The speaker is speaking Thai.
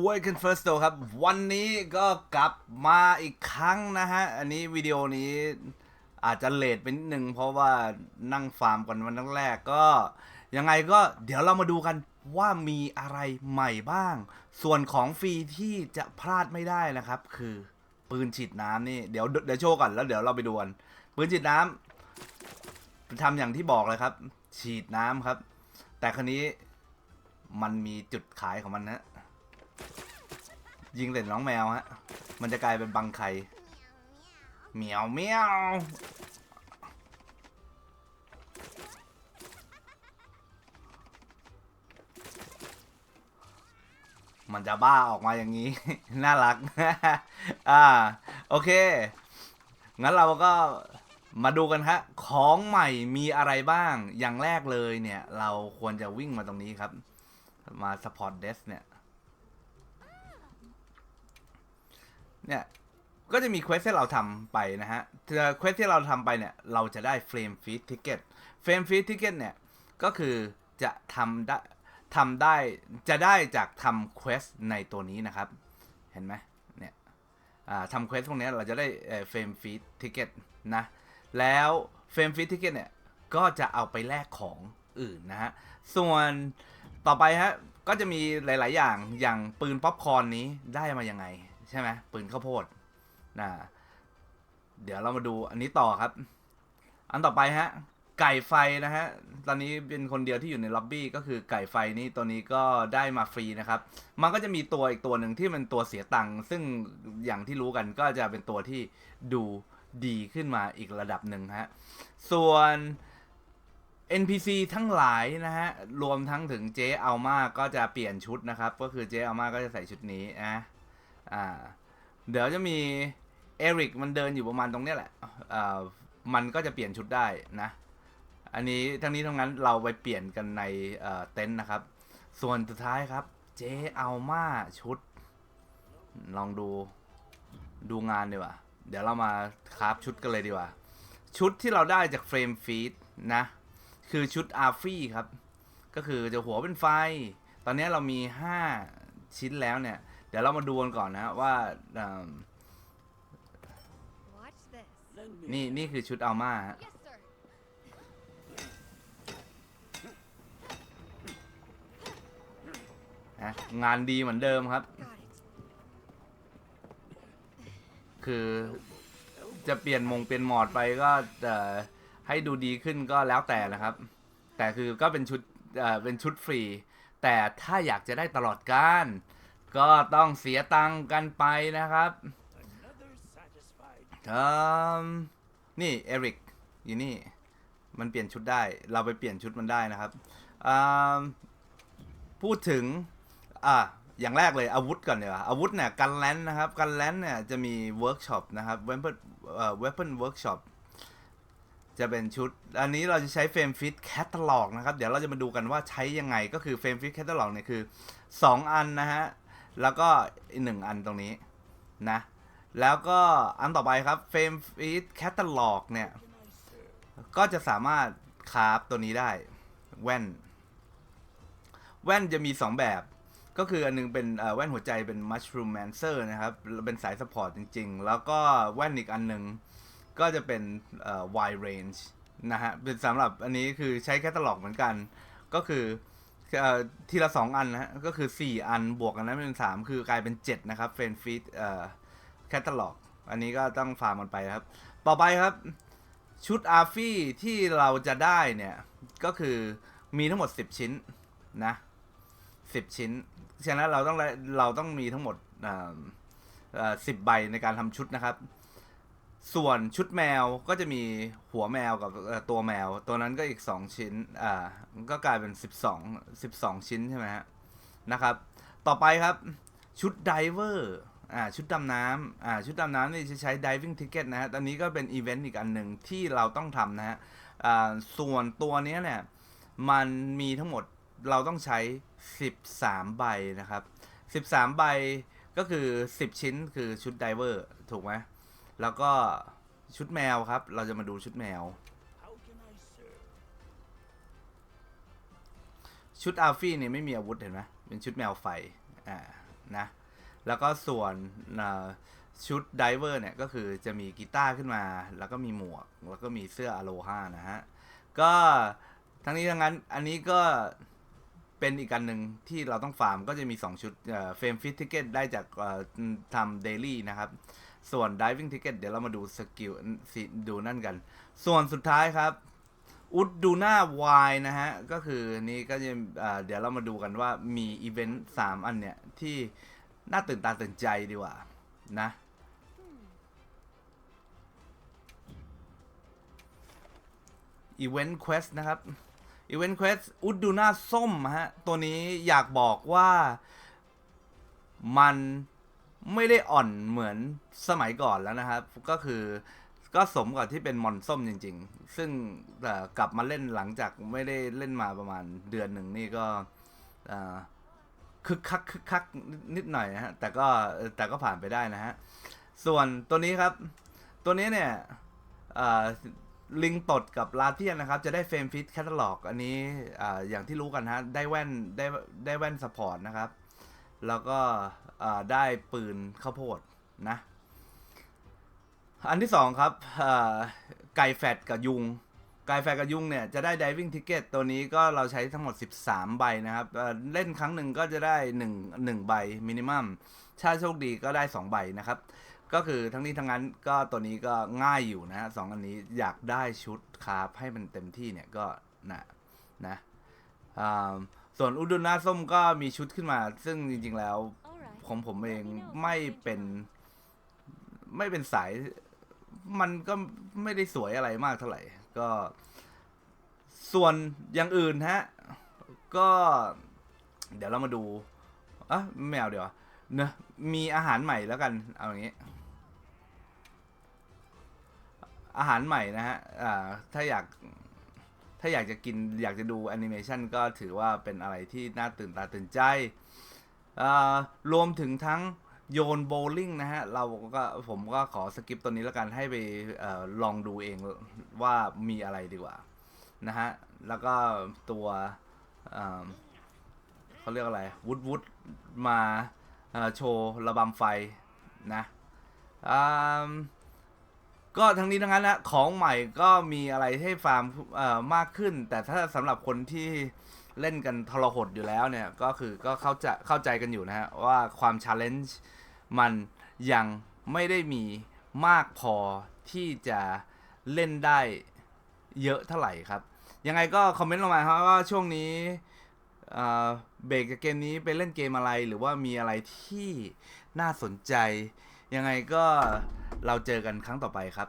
Awaken First Door ครับ วันนี้ก็กลับมาอีกครั้งนะฮะ อันนี้วิดีโอนี้อาจจะเลทไปนิดนึงเพราะว่านั่งฟาร์มกันวันแรกก็ ยังไงก็เดี๋ยวเรามาดูกันว่ามีอะไรใหม่บ้าง ส่วนของฟรีที่จะพลาดไม่ได้นะครับ คือปืนฉีดน้ำนี่เดี๋ยวเดี๋ยวโชว์ก่อนแล้วเดี๋ยวเราไปดูกันปืนฉีดน้ำทำอย่างที่บอกเลยครับ ฉีดน้ำครับ แต่คราวนี้มันมีจุดขายของมันนะ ยิงเสร็จน้องแมวฮะ มันจะกลายเป็นบังไข่เหมียวเหมียวมันจะบ้าออกมาอย่างนี้ น่ารัก อ่า โอเค งั้นเราก็มาดูกันฮะ ของใหม่มีอะไรบ้าง อย่างแรกเลยเนี่ย เราควรจะวิ่งมาตรงนี้ครับ มา support desk เนี่ย เนี่ยก็จะมีเควสที่เราทำไปนะฮะเควสที่เราทำไปเนี่ยเราจะได้เฟรมฟีดทิเก็ตเฟรมฟีดทิเก็ตเนี่ยก็คือจะทำได้ทำได้จะได้จากทำเควสในตัวนี้นะครับ เห็นไหมเนี่ยทำเควสพวกนี้เราจะได้เฟรมฟีดทิเก็ตนะแล้วเฟรมฟีดทิเก็ตเนี่ยก็จะเอาไปแลกของอื่นนะฮะ ส่วนต่อไปฮะก็จะมีหลาย ๆ อย่างอย่างปืนป๊อปคอร์นนี้ได้มายังไง ใช่ไหมปืนข้าวโพดนะเดี๋ยวเรามาดูอันนี้ต่อครับ อันต่อไปฮะ ไก่ไฟนะฮะ ตอนนี้เป็นคนเดียวที่อยู่ในล็อบบี้ก็คือไก่ไฟนี่ตัวนี้ก็ได้มาฟรีนะครับ มันก็จะมีตัวอีกตัวหนึ่งที่เป็นตัวเสียตังค์ซึ่งอย่างที่รู้กันก็จะเป็นตัวที่ดูดีขึ้นมาอีกระดับหนึ่งฮะ ส่วน NPC ทั้งหลายนะฮะ รวมทั้งถึงเจ๊อัลมาก็จะเปลี่ยนชุดนะครับ ก็คือเจ๊อัลมาก็จะใส่ชุดนี้นะ อ่า เดี๋ยวจะมีเอริกมันเดินอยู่ประมาณตรงเนี้ยแหละอ่ามันก็จะเปลี่ยนชุดได้นะ อันนี้ทั้งนี้ทั้งนั้นเราไปเปลี่ยนกันในเต็นท์นะครับ ส่วนสุดท้ายครับ เจ๊อัลมาชุด ลองดูดูงานดีกว่า เดี๋ยวเรามาคราฟชุดกันเลยดีกว่า ชุดที่เราได้จากเฟรมฟีดนะ คือชุดอาร์ฟี่ครับ ก็คือจะหัวเป็นไฟ ตอนนี้เรามี 5 ชิ้นแล้วเนี่ย เดี๋ยวเรามาดูกันก่อนนะว่าอ่า Watch this. นี่นี่คือชุดอัลมาฮะ Yes, sir. นะงานดีเหมือนเดิมครับ Got it. คือจะเปลี่ยนมงเปลี่ยนหมอดไปก็เอ่อให้ดูดีขึ้นก็แล้วแต่นะครับ แต่คือก็เป็นชุดเอ่อเป็นชุดฟรี แต่ถ้าอยากจะได้ตลอดการ ก็ต้องเสียตังค์กันไปนะครับเอ่มนี่เอริกอยู่นี่ มันเปลี่ยนชุดได้ เราไปเปลี่ยนชุดมันได้นะครับอ่าพูดถึง อะอย่างแรกเลยอาวุธก่อนเนีกว่ยอาวุธเนี่ยกันแลนนะครับกันแลนเนี่ยจะมีเวิร์กช็อปนะครับ weapon เอ่อ weapon workshop จะเป็นชุด อันนี้เราจะใช้เฟรมฟิตแคตตาล็อกนะครับ เดี๋ยวเราจะมาดูกันว่าใช้ยังไงก็คือเฟรมฟิตแคตตาล็อกเนี่ยคือ 2 อันนะฮะ แล้วก็อีกหนึ่งอันตรงนี้นะ แล้วก็อันต่อไปครับเฟรมฟิตแคตตาล็อกเนี่ย ก็จะสามารถคราฟตัวนี้ได้ แว่น แว่นจะมี 2 แบบ ก็คืออันนึงเป็นแว่นหัวใจเป็น Mushroom Mancer นะครับ เป็นสายสปอร์ตจริง ๆ แล้วก็แว่นอีกอันหนึ่งก็จะเป็นเอ่อ wide range นะฮะ เป็นสำหรับอันนี้คือใช้แคตตาล็อกเหมือนกัน ก็คือ เอ่อทีละ2อันนะฮะก็คือ4อันบวกกันนั้นเป็น3คือกลายเป็น7นะครับเฟนฟีดเอ่อแคตตาล็อกอันนี้ก็ต้องฟาร์มมันไปครับ ต่อไปครับ ชุดอาร์ฟี่ที่เราจะได้เนี่ย ก็คือมีทั้งหมด10ชิ้นนะ10ชิ้น ฉะนั้นเราต้องเราต้องมีทั้งหมดสิบใบในการทำชุดนะครับ ส่วนชุดแมวก็จะมีหัวแมวกับตัวแมว ตัวนั้นก็อีก 2 ชิ้น อ่าก็กลายเป็น 12 12 ชิ้นใช่ไหมฮะนะครับ ต่อไปครับชุดไดเวอร์อ่าชุดดำน้ำอ่าชุดดำน้ำนี่จะใช้ diving ticket นะฮะตอนนี้ก็เป็นอีเวนต์อีกอันหนึ่งที่เราต้องทำนะฮะอ่าส่วนตัวนี้เนี่ยมันมีทั้งหมดเราต้องใช้ 13 ใบนะครับ 13 ใบก็คือ 10 ชิ้นคือชุดไดเวอร์ถูกไหม แล้วก็ชุดแมวครับ เราจะมาดูชุดแมว ชุดอาฟี่เนี่ยไม่มีอาวุธเห็นไหมเป็นชุดแมวไฟ อ่า นะ แล้วก็ส่วนชุดไดเวอร์เนี่ย ก็คือจะมีกีตาร์ขึ้นมา แล้วก็มีหมวก แล้วก็มีเสื้ออโลฮานะฮะ ก็ทั้งนี้ทั้งนั้น อันนี้ก็เป็นอีกอันหนึ่งที่เราต้องฟาร์มก็จะมี 2 ชุดเฟรมฟิตทิเกตได้จากทำเดลี่นะครับ ส่วน diving ticket เดี๋ยวเรามาดูสกิลดูนั่นกัน ส่วนสุดท้ายครับอุดดูหน้าวายนะฮะ ก็คือนี่ก็จะเอ่อเดี๋ยวเรามาดูกันว่ามีอีเวนต์สามอันเนี่ย ที่น่าตื่นตาตื่นใจดีกว่า นะ อีเวนต์เควสนะครับ อีเวนต์เควสอุดดูหน้าส้มฮะ ตัวนี้อยากบอกว่ามัน ไม่ได้อ่อนเหมือนสมัยก่อนแล้วนะครับ ก็คือก็สมกับที่เป็นมอนส้มจริง ๆ ซึ่งกลับมาเล่นหลังจากไม่ได้เล่นมาประมาณเดือนหนึ่งนี่ก็คึกคักคึกคักนิดหน่อยนะฮะแต่ก็แต่ก็ผ่านไปได้นะฮะ ส่วนตัวนี้ครับ ตัวนี้เนี่ยลิงตดกับลาเทียนนะครับ จะได้เฟรมฟิตแคตตาล็อกอันนี้ออย่างที่รู้กันฮะ ได้แว่นได้ได้แว่นสปอร์ตนะครับ แล้วก็ได้ปืนข้าวโพดนะ อันที่สองครับไก่แฟดกับยุง ไก่แฟดกับยุงเนี่ยจะได้ diving ticket ตัวนี้ก็เราใช้ทั้งหมด 13 ใบนะครับ เล่นครั้งหนึ่งก็จะได้ 1 1 ใบมินิมัมถ้าโชคดีก็ได้ 2 ใบนะครับ ก็คือทั้งนี้ทั้งนั้นก็ตัวนี้ก็ง่ายอยู่นะสองอันนี้อยากได้ชุดคราฟให้มันเต็มที่เนี่ยก็นะนะอ่า ส่วนอุดุนาส้มก็มีชุดขึ้นมา ซึ่งจริง ๆ แล้ว ของผมเองไม่เป็นไม่เป็นสาย มันก็ไม่ได้สวยอะไรมากเท่าไหร่ ก็ ส่วนอย่างอื่นฮะ ก็ เดี๋ยวเรามาดูอะแมวเดี๋ยวาเนอะมีอาหารใหม่แล้วกัน เอาอย่างนี้ อาหารใหม่นะฮะ อ่า ถ้าอยาก ถ้าอยากจะกินอยากจะดูแอนิเมชันก็ถือว่าเป็นอะไรที่น่าตื่นตาตื่นใจรวมถึงทั้งโยนโบว์ลิ่งนะฮะ เราก็ผมก็ขอสกิปตัวนี้แล้วกันให้ไปอลองดูเองว่ามีอะไรดีกว่า นะฮะ แล้วก็ตัวเขาเรียกอะไรวุดวุดมาโชว์ระบำไฟนะอ่า ก็ทั้งนี้ทั้งนั้นนะของใหม่ก็มีอะไรให้ฟาร์มเอ่อมากขึ้น แต่ถ้าสำหรับคนที่เล่นกันทรหดอยู่แล้วเนี่ย ก็คือก็เข้าใจเข้าใจกันอยู่นะฮะ ว่าความช l เลนจ์มันยังไม่ได้มีมากพอที่จะเล่นได้เยอะเท่าไหร่ครับ ยังไงก็คอมเมนต์ลงมาครับว่าช่วงนี้เบรกจากเกมนี้ไปเล่นเกมอะไรหรือว่ามีอะไรที่น่าสนใจ ยังไงก็เราเจอกันครั้งต่อไปครับ